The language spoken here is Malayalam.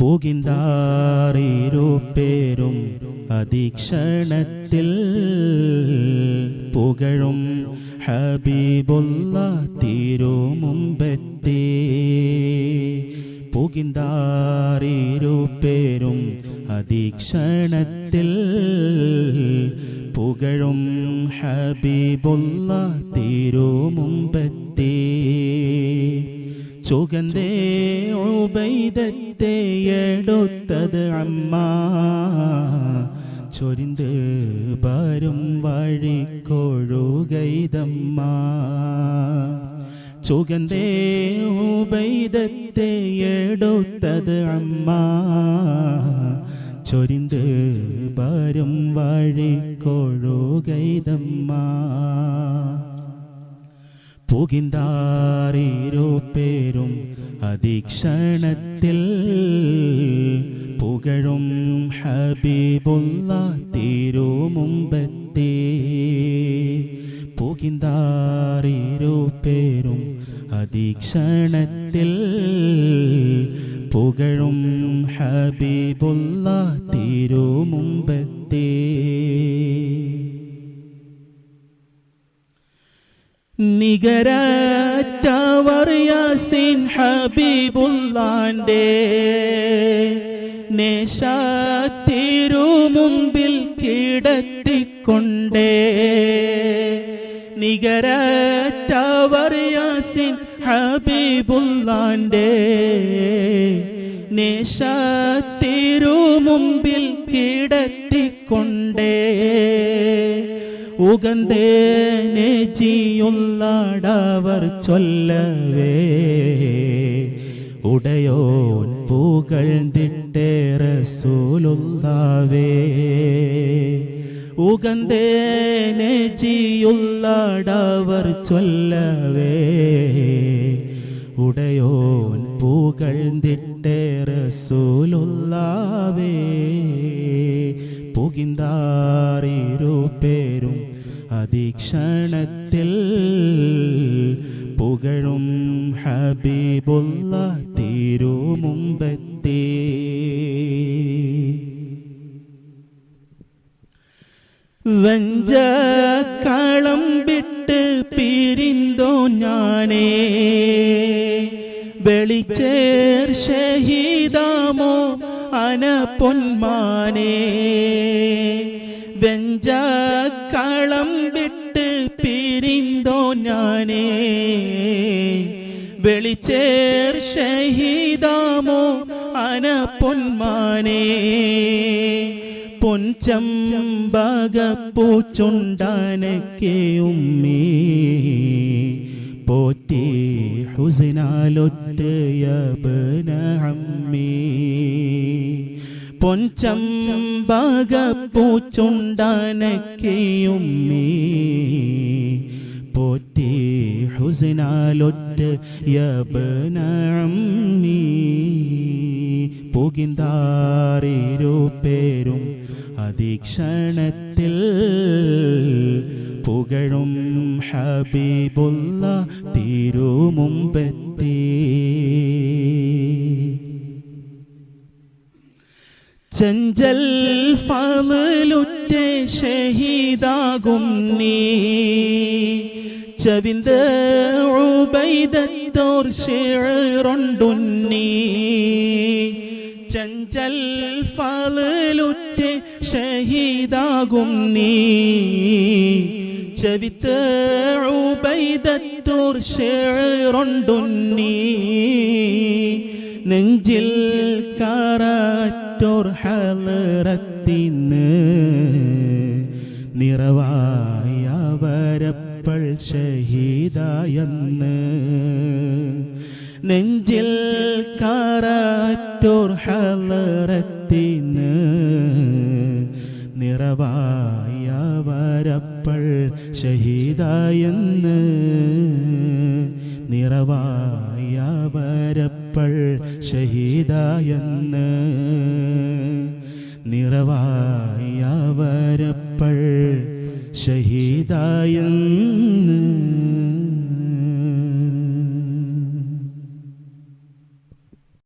പുകിന്താറിരുപ്പേരും അധീക്ഷണത്തിൽ പുകഴും ഹബീബുള്ള തിരുമുമ്പെത്തി. പുകിന്താറിരുപ്പേരും അധീക്ഷണത്തിൽ പുകഴും ഹബീബുള്ള തിരുമുമ്പെത്തി സുഗന്ധേ ഉബൈദത്തെ എടുത്തത് അമ്മ. ചൊരിന്ത് വരും വഴിക്കൊഴുകൈതമ്മ. സുഗന്ധേ ഉബൈദത്തെ എടുത്തത് അമ്മ. ചൊരിന്ത് വരും വഴിക്കൊഴുകൈതമ്മ. പുകിന്താറിരുപ്പേരും അതീക്ഷണത്തിൽ പുകഴും ഹബീബുള്ള തിരുമുമ്പെത്തി. പുകിന്താറിരുപ്പേരും അതീക്ഷണത്തിൽ പുകഴും ഹബീബുള്ള തിരുമുമ്പെത്തി. നികരറ്റവർ യാസിൻ ഹബീബുല്ലാന്റെ നേശാത്തിരുമുമ്പിൽ കിടത്തിക്കൊണ്ടേ. നികരറ്റവർ യാസിൻ ഹബീബുല്ലാന്റെ നേശാത്തിരുമുമ്പിൽ കിടത്തിക്കൊണ്ടേ. ഉഗന്തേനെ ജിയുള്ളടവർ ചൊല്ലവേ. ഉടയോൻ പുകഴ്ന്നിട്ടേറെ സൂലുള്ളവേ ഉഗന്തേനെ ജിയുള്ളടവർ ചൊല്ലവേ. ഉടയോൻ പുകഴ്ന്നിട്ടേറെ സൂലുള്ളവേ പുകിന്താറിരുപ്പേരും അതീക്ഷണത്തിൽ പുകഴും ഹബീബുള്ള തിരുമുമ്പത്തെ വഞ്ച കളം വിട്ട് പിരിന്തോ ഞാനേ. വെളിച്ചേർ ഷഹീദാമോ അന പൊന്മാനേ വെഞ്ചക്കളം വിട്ട് പിരിന്തോ ഞാനേ? വെളിച്ചേർ ഷഹീദാമോ അന പൊന്മാനേ? പൊൻചമ്പകപ്പൂച്ചുണ്ടാനക്കെ ഉമ്മീ? പോറ്റി ഹുസിനാലൊട്ട് യബന അമ്മീ പൊൻചമ്പകപ്പൂച്ചുണ്ടാനക്കെ ഉമ്മീ പോറ്റി ഹുസിനാലൊറ്റ് യബനമ്മി അമ്മീ പുകിന്താറിരുപ്പേരും അതീക്ഷണത്തിൽ പുകഴും ഹബീബുള്ള തിരുമുമ്പെത്തി ചെഞ്ചൽ ഫലുറ്റേ ഷഹീദാകും നീ. ചവിന്ത് ഉബൈദത്തോർ ഷേറൊണ്ടുന്നീ ചഞ്ചൽ ഫലുറ്റേ ഷഹീദാകും നീ. ചവിത്ത് ഉബൈദത്തോർ ഷേറൊണ്ടുന്നീ നെഞ്ചിൽ ഹലറത്തിന്ന് നിറവായ വരപ്പൾ ഷഹീദായെന്ന്. നെഞ്ചിൽ കാറാറ്റോർ ഹലറത്തിന് നിറവായ വരപ്പൾ ഷഹീദായെന്ന്. നിറവായ വരപ്പൾ ഷഹീദായെന്ന്. നിറവായ വരപ്പൾ ഷഹീദായെന്ന്.